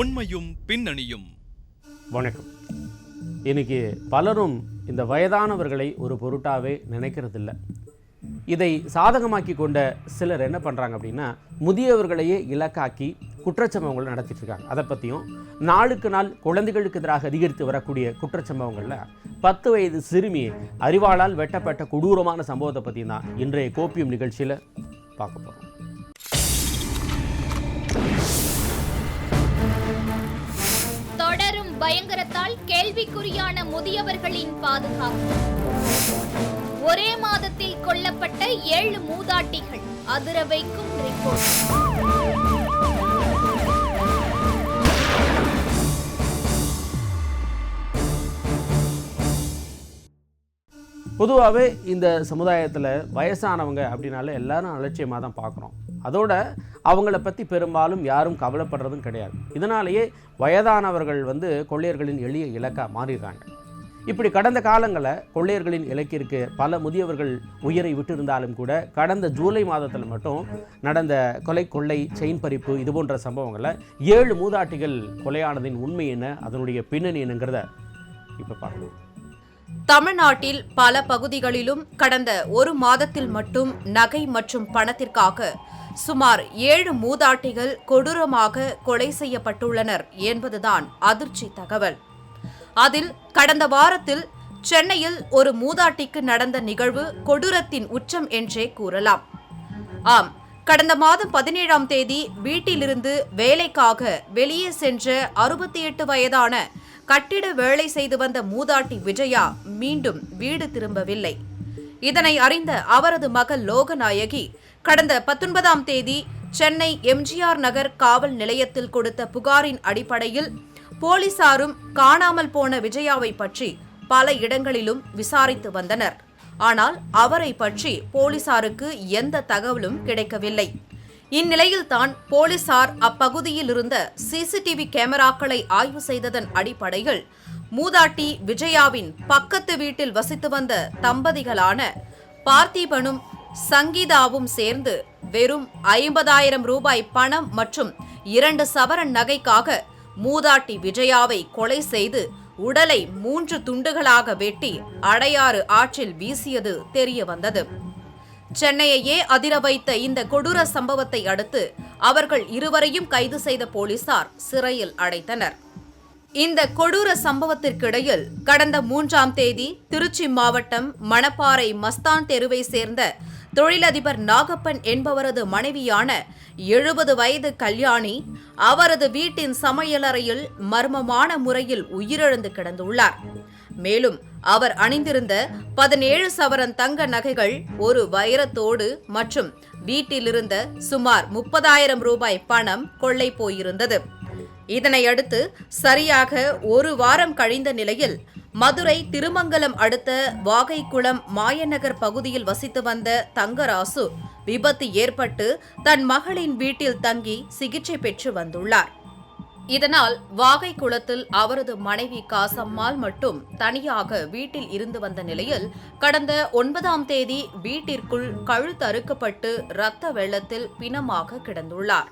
உண்மையும் பின்னணியும். வணக்கம். இன்னைக்கு பலரும் இந்த வயதானவர்களை ஒரு பொருட்டாவே நினைக்கிறதில்ல. இதை சாதகமாக்கி கொண்ட சிலர் என்ன பண்ணுறாங்க அப்படின்னா முதியவர்களையே இலக்காக்கி குற்றச்சம்பவங்களை நடத்திட்டு இருக்காங்க. அதை பற்றியும் நாளுக்கு நாள் குழந்தைகளுக்கு எதிராக அதிகரித்து வரக்கூடிய குற்றச்சம்பவங்களில் பத்து வயது சிறுமி அறிவாளால் வெட்டப்பட்ட கொடூரமான சம்பவத்தை பற்றி தான் இன்றைய கோப்பியம் நிகழ்ச்சியில் பார்க்க போகிறோம் பயங்கரத்தால் கேள்விக்குறியான முதியவர்களின் பாதுகாப்பு. ஒரே மாதத்தில் கொல்லப்பட்ட ஏழு மூதாட்டிகள் அதிர வைக்கும் ரிப்போர்ட் பொதுவாகவே இந்த சமுதாயத்தில் வயசானவங்க அப்படின்னால எல்லாரும் அலட்சியமாக தான் பார்க்குறோம். அதோட அவங்கள பற்றி பெரும்பாலும் யாரும் கவலைப்படுறதும் கிடையாது. இதனாலேயே வயதானவர்கள் வந்து கொள்ளையர்களின் எளிய இலக்காக மாறிடுறாங்க இப்படி கடந்த காலங்களில் கொள்ளையர்களின் இலக்கிற்கு பல முதியவர்கள் உயிரை விட்டிருந்தாலும் கூட கடந்த ஜூலை மாதத்தில் மட்டும் நடந்த கொலை கொள்ளை செயின் பறிப்பு இது போன்ற சம்பவங்களை ஏழு மூதாட்டிகள் கொலையானதின் உண்மை என்ன அதனுடைய பின்னணி என்னங்கிறத இப்போ பார்க்கலாம். தமிழ்நாட்டில் பல பகுதிகளிலும் கடந்த ஒரு மாதத்தில் மட்டும் நகை மற்றும் பணத்திற்காக சுமார் ஏழு மூதாட்டிகள் கொடூரமாக கொலை செய்யப்பட்டுள்ளனர் என்பதுதான் அதிர்ச்சி தகவல். அதில் கடந்த வாரத்தில் சென்னையில் ஒரு மூதாட்டிக்கு நடந்த நிகழ்வு கொடூரத்தின் உச்சம் என்றே கூறலாம். ஆம் கடந்த மாதம் பதினேழாம் தேதி வீட்டிலிருந்து வேலைக்காக வெளியே சென்ற அறுபத்தி எட்டு வயதான கட்டிட வேலை செய்து வந்த மூதாட்டி விஜயா மீண்டும் வீடு திரும்பவில்லை. இதனை அறிந்த அவரது மகள் லோகநாயகி கடந்த பத்தொன்பதாம் தேதி சென்னை எம்ஜிஆர் நகர் காவல் நிலையத்தில் கொடுத்த புகாரின் அடிப்படையில் போலீசாரும் காணாமல் போன விஜயாவை பற்றி பல இடங்களிலும் விசாரித்து வந்தனர். ஆனால் அவரை பற்றி போலீசாருக்கு எந்த தகவலும் கிடைக்கவில்லை. இந்நிலையில்தான் போலீசார் அப்பகுதியில் இருந்த சிசிடிவி கேமராக்களை ஆய்வு செய்ததன் அடிப்படையில் மூதாட்டி விஜயாவின் பக்கத்து வீட்டில் வசித்து வந்த தம்பதிகளான பார்த்திபனும் சங்கீதாவும் சேர்ந்து வெறும் ஐம்பதாயிரம் ரூபாய் பணம் மற்றும் இரண்டு சவரன் நகைக்காக மூதாட்டி விஜயாவை கொலை செய்து உடலை மூன்று துண்டுகளாக வெட்டி அடையாறு ஆற்றில் வீசியது தெரிய வந்தது. சென்னையையே அதிர வைத்த இந்த கொடூர சம்பவத்தை அடுத்து அவர்கள் இருவரையும் கைது செய்த போலீசார் சிறையில் அடைத்தனர். இந்த கொடூர சம்பவத்திற்கிடையில் கடந்த மூன்றாம் தேதி திருச்சி மாவட்டம் மணப்பாறை மஸ்தான் தெருவை சேர்ந்த தொழிலதிபர் நாகப்பன் என்பவரது மனைவியான எழுபது வயது கல்யாணி அவரது வீட்டின் சமையலறையில் மர்மமான முறையில் உயிரிழந்து கிடந்துள்ளார். மேலும் அவர் அணிந்திருந்த பதினேழு சவரன் தங்க நகைகள் ஒரு வைரத்தோடு மற்றும் வீட்டிலிருந்த சுமார் முப்பதாயிரம் ரூபாய் பணம் கொள்ளை போயிருந்தது. இதனையடுத்து சரியாக ஒரு வாரம் கழிந்த நிலையில் மதுரை திருமங்கலம் அடுத்த வாகைக்குளம் மாயநகர் பகுதியில் வசித்து வந்த தங்கராசு விபத்து ஏற்பட்டு தன் மகளின் வீட்டில் தங்கி சிகிச்சை பெற்று வந்துள்ளார். இதனால் வாகை குளத்தில் அவரது மனைவி காசம்மாள் மட்டும் தனியாக வீட்டில் இருந்து வந்த நிலையில் கடந்த ஒன்பதாம் தேதி வீட்டிற்குள் கழுத்தறுக்கப்பட்டு இரத்த வெள்ளத்தில் பிணமாக கிடந்துள்ளார்.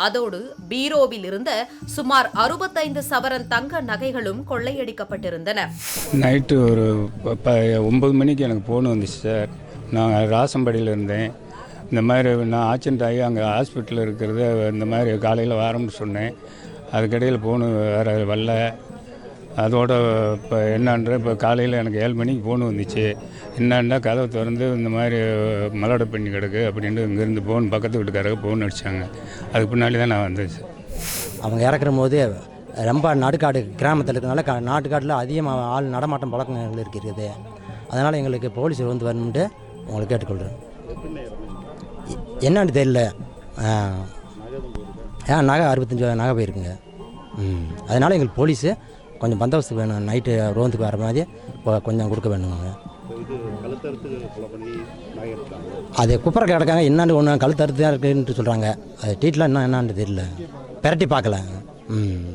அதோடு பீரோவில் இருந்த சுமார் அறுபத்தைந்து சவரன் தங்க நகைகளும் கொள்ளையடிக்கப்பட்டிருந்தன. நைட்டு ஒரு ப- ப மணிக்கு எனக்கு ஃபோன் வந்துச்சு சார். நான் ராசம்படியில் இருந்தேன். இந்த மாதிரி நான் ஆக்சிடென்ட் ஆகி அங்கே ஹாஸ்பிட்டலில் இருக்கிறத இந்த மாதிரி காலையில் வாரம்னு சொன்னேன். அதுக்கடையில் ஃபோனு வேறு வரல. அதோட இப்போ என்னன்ற இப்போ காலையில் எனக்கு ஏழு மணிக்கு ஃபோன் வந்துச்சு. என்னன்னா கதவை திறந்து இந்த மாதிரி மலோட பண்ணி கிடக்கு அப்படின்ட்டு இங்கேருந்து ஃபோன் பக்கத்து வீட்டுக்காரங்க ஃபோன் அடித்தாங்க அதுக்கு பின்னாடி தான் நான் வந்துச்சு அவங்க இறக்குற போது ரொம்ப நாடுக்காடு கிராமத்தில் இருக்கிறனால கா நாட்டுக்காட்டில் அதிகமாக ஆள் நடமாட்டம் பழக்கங்கள் இருக்கிறது. அதனால் எங்களுக்கு போலீஸ் வந்து வரணுன்ட்டு உங்களை கேட்டுக்கொள்கிறேன் எ- என்னன்னு தெரியல. ஆ. ஆ நகை அறுபத்தஞ்சு நகை போயிருக்குங்க. ம். அதனால் எங்களுக்கு போலீஸு கொஞ்சம் பந்தோபஸ்து வேணும். நைட்டு ரோந்துக்கு வர மாதிரி கொஞ்சம் கொடுக்க வேணுங்க. அது குப்பரை கிடக்காங்க. என்னன்னு ஒன்று கழுத்தறுத்து தான் இருக்குன்ட்டு சொல்கிறாங்க அது டீட்டெலாம் என்ன என்னான்னு தெரியல. பெரட்டி பார்க்கல. ம்.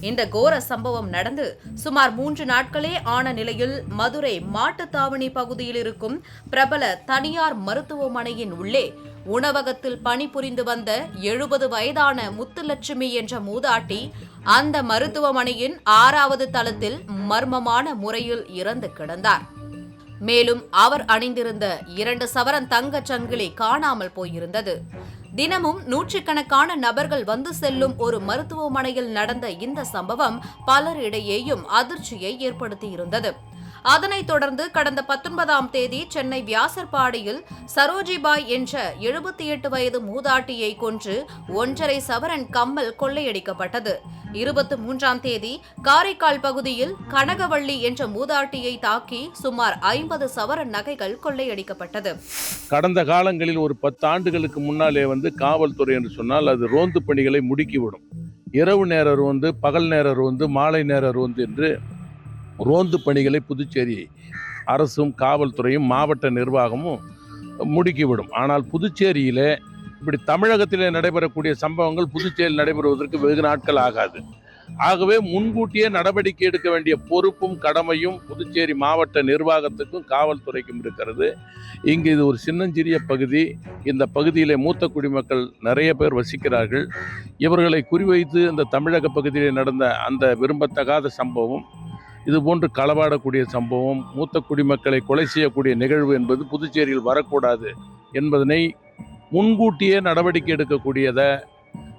இந்த கோர சம்பவம் நடந்து சுமார் மூன்று நாட்களே ஆன நிலையில் மதுரை மாட்டுத்தாவணி பகுதியில் இருக்கும் பிரபல தனியார் மருத்துவமனையின் உள்ளே உணவகத்தில் பணிபுரிந்து வந்த எழுபது வயதான முத்துலட்சுமி என்ற மூதாட்டி அந்த மருத்துவமனையின் ஆறாவது தளத்தில் மர்மமான முறையில் இறந்து கிடந்தார். மேலும் அவர் அணிந்திருந்த இரண்டு சவரன் தங்கச் சங்கிலி காணாமல் போயிருந்தது. தினமும் நூற்றுக்கணக்கான நபர்கள் வந்து செல்லும் ஒரு மருத்துவமனையில் நடந்த இந்த சம்பவம் பலரிடையேயும் அதிர்ச்சியை ஏற்படுத்தியிருந்தது. அதனைத் தொடர்ந்து கடந்த பத்தொன்பதாம் தேதி சென்னை வியாசர்பாடியில் சரோஜிபாய் என்ற எழுபத்தி எட்டு வயது மூதாட்டியை கொன்று ஒன்றரை சவரன் கம்மல் கொள்ளையடிக்கப்பட்டது. இருபத்தி மூன்றாம் தேதி காரைக்கால் பகுதியில் கனகவள்ளி என்ற மூதாட்டியை தாக்கி சுமார் ஐம்பது சவரன் நகைகள் கொள்ளையடிக்கப்பட்டது. கடந்த காலங்களில் ஒரு பத்து ஆண்டுகளுக்கு முன்னாலே வந்து காவல்துறை என்று சொன்னால் அது ரோந்து பணிகளை முடுக்கிவிடும். இரவு நேர ரோந்து பகல் நேர ரோந்து மாலை நேர ரோந்து என்று ரோந்து பணிகளை புதுச்சேரி அரசும் காவல்துறையும் மாவட்ட நிர்வாகமும் முடுக்கிவிடும். ஆனால் புதுச்சேரியில் இப்படி தமிழகத்திலே நடைபெறக்கூடிய சம்பவங்கள் புதுச்சேரியில் நடைபெறுவதற்கு வெகு நாட்கள் ஆகாது. ஆகவே முன்கூட்டியே நடவடிக்கை எடுக்க வேண்டிய பொறுப்பும் கடமையும் புதுச்சேரி மாவட்ட நிர்வாகத்துக்கும் காவல்துறைக்கும் இருக்கிறது. இங்கு இது ஒரு சின்னஞ்சிறிய பகுதி. இந்த பகுதியிலே மூத்த குடிமக்கள் நிறைய பேர் வசிக்கிறார்கள். இவர்களை குறிவைத்து இந்த தமிழக பகுதியில் நடந்த அந்த விரும்பத்தகாத சம்பவம் இதுபோன்று களவாடக்கூடிய சம்பவம் மூத்த குடிமக்களை கொலை செய்யக்கூடிய நிகழ்வு என்பது புதுச்சேரியில் வரக்கூடாது என்பதனை முன்கூட்டியே நடவடிக்கை எடுக்கக்கூடியதை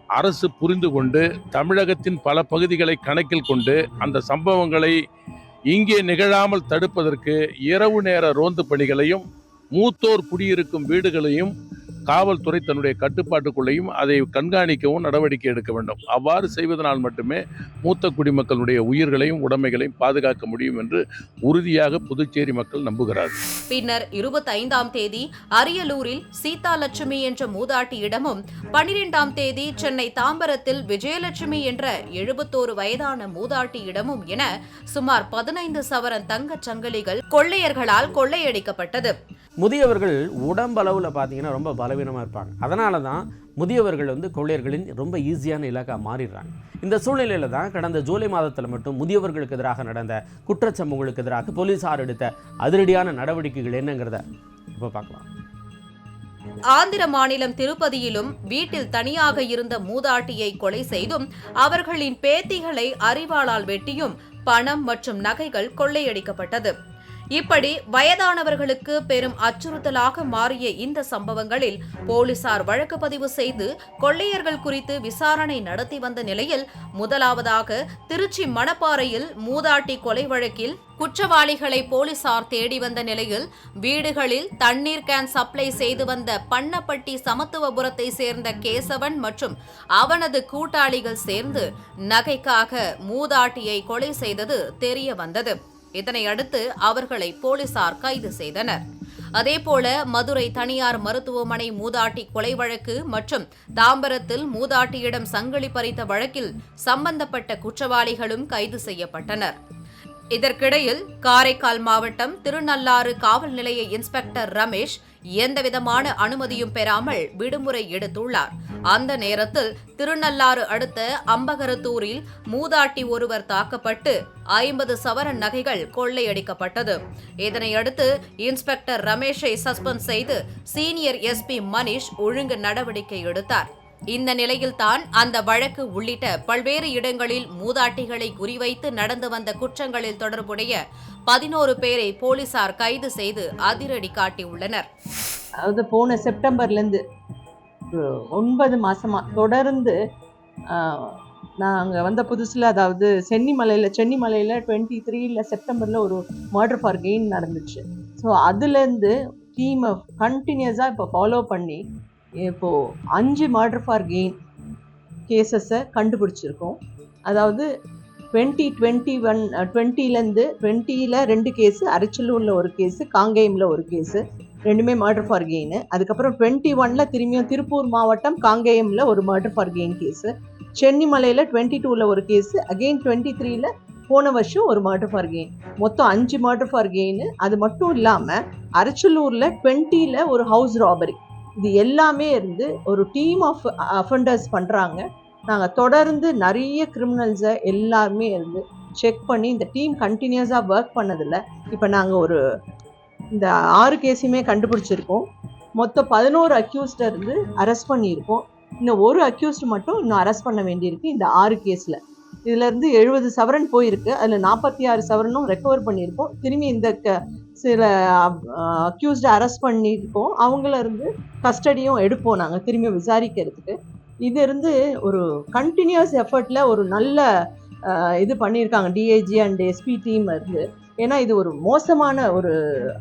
அரசு புரிந்து கொண்டு தமிழகத்தின் பல பகுதிகளை கணக்கில் கொண்டு அந்த சம்பவங்களை இங்கே நிகழாமல் தடுப்பதற்கு இரவு நேர ரோந்து பணிகளையும் மூத்தோர் குடியிருக்கும் வீடுகளையும் காவல்துறை தன்னுடைய கட்டுப்பாட்டுக்குள்ளேயும் அதை கண்காணிக்கவும் நடவடிக்கை எடுக்க வேண்டும். அவ்வாறு செய்வதனால் மட்டுமே மூத்த குடிமக்களுடைய உயிர்களையும் உடைமைகளையும் பாதுகாக்க முடியும் என்று உறுதியாக புதுச்சேரி மக்கள் நம்புகிறார்கள். பின்னர் இருபத்தைந்தாம் தேதி அரியலூரில் சீதா லட்சுமி என்ற மூதாட்டியிடமும் பனிரெண்டாம் தேதி சென்னை தாம்பரத்தில் விஜயலட்சுமி என்ற எழுபத்தோரு வயதான மூதாட்டியிடமும் என சுமார் பதினைந்து சவரன் தங்கச் சங்கிலிகள் கொள்ளையர்களால் கொள்ளையடிக்கப்பட்டது. முதியவர்கள் உடம்பளவில் பார்த்தீங்கன்னா ரொம்ப பலவீனமாக இருப்பாங்க. அதனால தான் முதியவர்கள் வந்து கொள்ளையர்களின் ரொம்ப ஈஸியான இலக்கா மாறிடுறாங்க. இந்த சூழ்நிலையில் தான் கடந்த ஜூலை மாதத்தில் மட்டும் முதியவர்களுக்கு எதிராக நடந்த குற்றச்சம்பவங்களுக்கு எதிராக போலீசார் எடுத்த அதிரடியான நடவடிக்கைகள் என்னங்கிறத இப்போ பார்க்கலாம். ஆந்திர மாநிலம் திருப்பதியிலும் வீட்டில் தனியாக இருந்த மூதாட்டியை கொலை செய்தும் அவர்களின் பேத்திகளை அறிவாளால் வெட்டியும் பணம் மற்றும் நகைகள் கொள்ளையடிக்கப்பட்டது. இப்படி வயதானவர்களுக்கு பெரும் அச்சுறுத்தலாக மாறிய இந்த சம்பவங்களில் போலீசார் வழக்கு பதிவு செய்து கொள்ளையர்கள் குறித்து விசாரணை நடத்தி வந்த நிலையில் முதலாவதாக திருச்சி மணப்பாறையில் மூதாட்டி கொலை வழக்கில் குற்றவாளிகளை போலீசார் தேடி வந்த நிலையில் வீடுகளில் தண்ணீர் கேன் சப்ளை செய்து வந்த பண்ணப்பட்டி சமத்துவபுரத்தை சேர்ந்த கேசவன் மற்றும் அவனது கூட்டாளிகள் சேர்ந்து நகைக்காக மூதாட்டியை கொலை செய்தது தெரிய வந்தது. இதனையடுத்து அவர்களை போலீசார் கைது செய்தனர். அதேபோல மதுரை தனியார் மருத்துவமனை மூதாட்டி கொலை வழக்கு மற்றும் தாம்பரத்தில் மூதாட்டியிடம் சங்கிலி பறித்த வழக்கில் சம்பந்தப்பட்ட குற்றவாளிகளும் கைது செய்யப்பட்டனர். இதற்கிடையில் காரைக்கால் மாவட்டம் திருநள்ளாறு காவல் நிலைய இன்ஸ்பெக்டர் ரமேஷ் எந்தவிதமான அனுமதியும் பெறாமல் விடுமுறை எடுத்துள்ளார். அந்த நேரத்தில் திருநள்ளாறு அடுத்த அம்பகரத்தூரில் மூதாட்டி ஒருவர் தாக்கப்பட்டு ஐம்பது சவரன் நகைகள் கொள்ளையடிக்கப்பட்டது. இதனையடுத்து இன்ஸ்பெக்டர் ரமேஷை சஸ்பெண்ட் செய்து சீனியர் எஸ்பி மணிஷ் ஒழுங்கு நடவடிக்கை எடுத்தார். இந்த நிலையில்தான் அந்த வழக்கு உள்ளிட்ட பல்வேறு இடங்களில் மூதாட்டிகளை குறிவைத்து நடந்து வந்த குற்றங்களில் தொடர்புடைய பதினோரு பேரை போலீசார் கைது செய்து அதிரடி காட்டியுள்ளனர். அதாவது போன செப்டம்பர்லேருந்து ஒன்பது மாதமாக தொடர்ந்து நாங்கள் வந்த புதுசில் அதாவது சென்னிமலையில் சென்னிமலையில் டுவெண்ட்டி த்ரீல செப்டம்பரில் ஒரு மர்டர் ஃபார் கெயின் நடந்துச்சு. ஸோ அதுலேருந்து டீமை கண்டினியூஸாக இப்போ ஃபாலோ பண்ணி இப்போது அஞ்சு மர்டர் ஃபார் கெயின் கேசஸை கண்டுபிடிச்சிருக்கோம். அதாவது டுவெண்ட்டி டுவெண்ட்டி ஒன் டுவெண்ட்டிலேருந்து டுவெண்ட்டியில் ரெண்டு கேஸு அரிச்சலூரில் ஒரு கேஸு காங்கேயமில் ஒரு கேஸு ரெண்டுமே மர்டர் ஃபார் கெயின் அதுக்கப்புறம் டுவெண்ட்டி ஒனில் திரும்பியும் திருப்பூர் மாவட்டம் காங்கேயமில் ஒரு மர்டர் ஃபார் கெயின் கேஸு சென்னிமலையில் டுவெண்ட்டி டூவில் ஒரு கேஸு அகெயின் டுவெண்ட்டி த்ரீயில் போன வருஷம் ஒரு மர்டர் ஃபார் கெயின் மொத்தம் அஞ்சு மர்டர் ஃபார் கெயின் அது மட்டும் இல்லாமல் அரிச்சலூரில் டுவெண்ட்டியில் ஒரு ஹவுஸ் ராபரி இது எல்லாமே இருந்து ஒரு டீம் ஆஃப் அஃபண்டர்ஸ் பண்ணுறாங்க நாங்கள் தொடர்ந்து நிறைய கிரிமினல்ஸை எல்லாருமே இருந்து செக் பண்ணி இந்த டீம் கண்டினியூஸாக ஒர்க் பண்ணதில் இப்போ நாங்கள் ஒரு இந்த ஆறு கேஸையுமே கண்டுபிடிச்சிருக்கோம். மொத்தம் பதினோரு அக்யூஸ்ட இருந்து அரெஸ்ட் பண்ணியிருக்கோம். இன்னும் ஒரு அக்யூஸ்ட் மட்டும் இன்னும் அரெஸ்ட் பண்ண வேண்டியிருக்கு இந்த ஆறு கேஸில் இதுலேருந்து எழுபது சவரன் போயிருக்கு. அதில் நாற்பத்தி ஆறு சவரனும் ரெக்கவர் பண்ணியிருக்கோம். திரும்பி இந்த க- சில அக்யூஸ்ட அரெஸ்ட் பண்ணியிருக்கோம். அவங்கள இருந்து கஸ்டடியும் எடுப்போம் நாங்கள் திரும்பி விசாரிக்கிறதுக்கு. இது இருந்து ஒரு கண்டினியூஸ் எஃபர்ட்டில் ஒரு நல்ல இது பண்ணியிருக்காங்க. டிஐஜி அண்ட் எஸ்பி டீம் இருந்து ஏன்னா இது ஒரு மோசமான ஒரு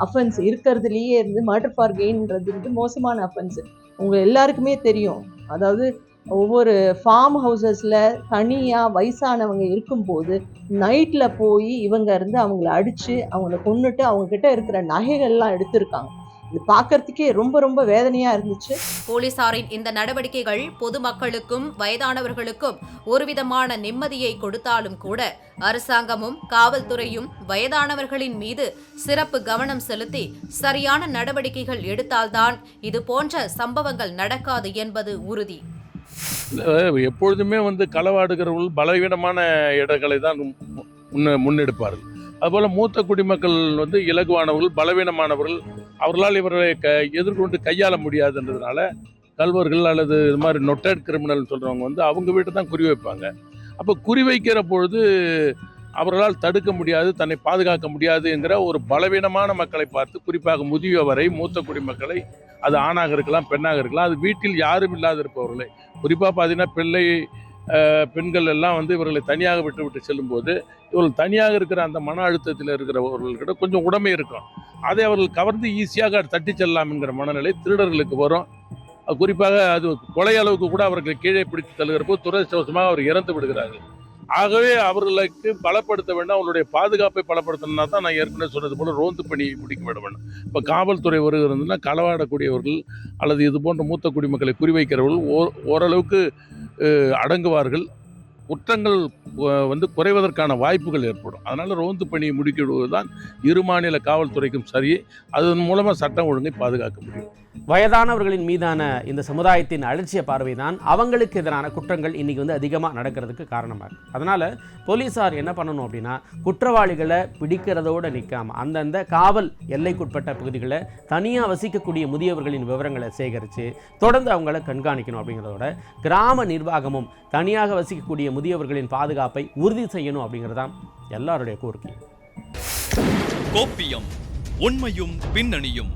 அஃபென்ஸ் இருக்கிறதுலையே இருந்து மர்டர் ஃபார் கெயின்ன்றது வந்து மோசமான அஃபென்ஸ் உங்கள் எல்லாருக்குமே தெரியும். அதாவது ஒவ்வொரு ஃபார்ம் ஹவுசஸில் தனியாக வயசானவங்க இருக்கும்போது நைட்டில் போய் இவங்க இருந்து அவங்கள அடித்து அவங்கள கொண்டுட்டு அவங்கக்கிட்ட இருக்கிற நகைகள்லாம் எடுத்திருக்காங்க. இது பார்க்கறதுக்கே ரொம்ப ரொம்ப வேதனையாக இருந்துச்சு. போலீசாரின் இந்த நடவடிக்கைகள் பொதுமக்களுக்கும் வயதானவர்களுக்கும் ஒருவிதமான நிம்மதியை கொடுத்தாலும் கூட அரசாங்கமும் காவல்துறையும் வயதானவர்களின் மீது சிறப்பு கவனம் செலுத்தி சரியான நடவடிக்கைகள் எடுத்தால்தான் இது போன்ற சம்பவங்கள் நடக்காது என்பது உறுதி. எப்பொழுதுமே வந்து களவாடுகிறவர்கள் பலவீனமான இடங்களை தான் மு- முன்ன முன்னெடுப்பார்கள். அதுபோல் மூத்த குடிமக்கள் வந்து இலகுவானவர்கள் பலவீனமானவர்கள் அவர்களால் இவர்களை க எதிர்கொண்டு கையாள முடியாதுன்றதுனால கல்வர்கள் அல்லது இது மாதிரி நொட்டட் கிரிமினல் சொல்கிறவங்க வந்து அவங்க வீட்டை தான் குறி வைப்பாங்க. அப்போ குறி வைக்கிற பொழுது அவர்களால் தடுக்க முடியாது தன்னை பாதுகாக்க முடியாது என்கிற ஒரு பலவீனமான மக்களை பார்த்து குறிப்பாக முதியவரை மூத்த குடிமக்களை அது ஆணாக இருக்கலாம் பெண்ணாக இருக்கலாம் அது வீட்டில் யாரும் இல்லாத இருப்பவர்களை குறிப்பாக பார்த்தீங்கன்னா பிள்ளை பெண்கள் எல்லாம் வந்து இவர்களை தனியாக விட்டு விட்டு செல்லும்போது இவர்கள் தனியாக இருக்கிற அந்த மன அழுத்தத்தில் இருக்கிறவர்கள்கிட்ட கொஞ்சம் உடமை இருக்கும். அதை அவர்கள் கவர்ந்து ஈஸியாக தட்டி செல்லலாம் என்கிற மனநிலை திருடர்களுக்கு வரும். குறிப்பாக அது கொலை அளவுக்கு கூட அவர்களை கீழே பிடித்து தள்ளுகிறப்போ துரதிருஷ்டவசமாக அவர் இறந்து விடுகிறார்கள். ஆகவே அவர்களுக்கு பலப்படுத்த வேண்டும். அவங்களுடைய பாதுகாப்பை பலப்படுத்தணும்னா தான் நான் ஏற்கனவே சொன்னது போல ரோந்து பணியை முடிக்க விட வேண்டும். இப்போ காவல்துறை வருகிறதுனா களவாடக்கூடியவர்கள் அல்லது இது போன்ற மூத்த குடிமக்களை குறிவைக்கிறவர்கள் ஓ- ஓரளவுக்கு அடங்குவார்கள். குற்றங்கள் வந்து குறைவதற்கான வாய்ப்புகள் ஏற்படும். அதனால் ரோந்து பணியை முடுக்கிவிடுவது தான் இரு மாநில காவல்துறைக்கும் சரி அதன் மூலமாக சட்டம் ஒழுங்கை பாதுகாக்க முடியும். வயதானவர்களின் மீதான இந்த சமுதாயத்தின் அலட்சிய பார்வை தான் அவங்களுக்கு எதிரான குற்றங்கள் இன்னைக்கு வந்து அதிகமாக நடக்கிறதுக்கு காரணமாக அதனால் போலீஸார் என்ன பண்ணணும் அப்படின்னா குற்றவாளிகளை பிடிக்கிறதோடு நிற்காம அந்தந்த காவல் எல்லைக்குட்பட்ட பகுதிகளை தனியாக வசிக்கக்கூடிய முதியவர்களின் விவரங்களை சேகரித்து தொடர்ந்து அவங்கள கண்காணிக்கணும் அப்படிங்கிறதோட கிராம நிர்வாகமும் தனியாக வசிக்கக்கூடிய முதியவர்களின் பாதுகாப்பை உறுதி செய்யணும் அப்படிங்கிறது தான் எல்லாருடைய கோரிக்கை. கோப்பியம் உண்மையும் பின்னணியும்.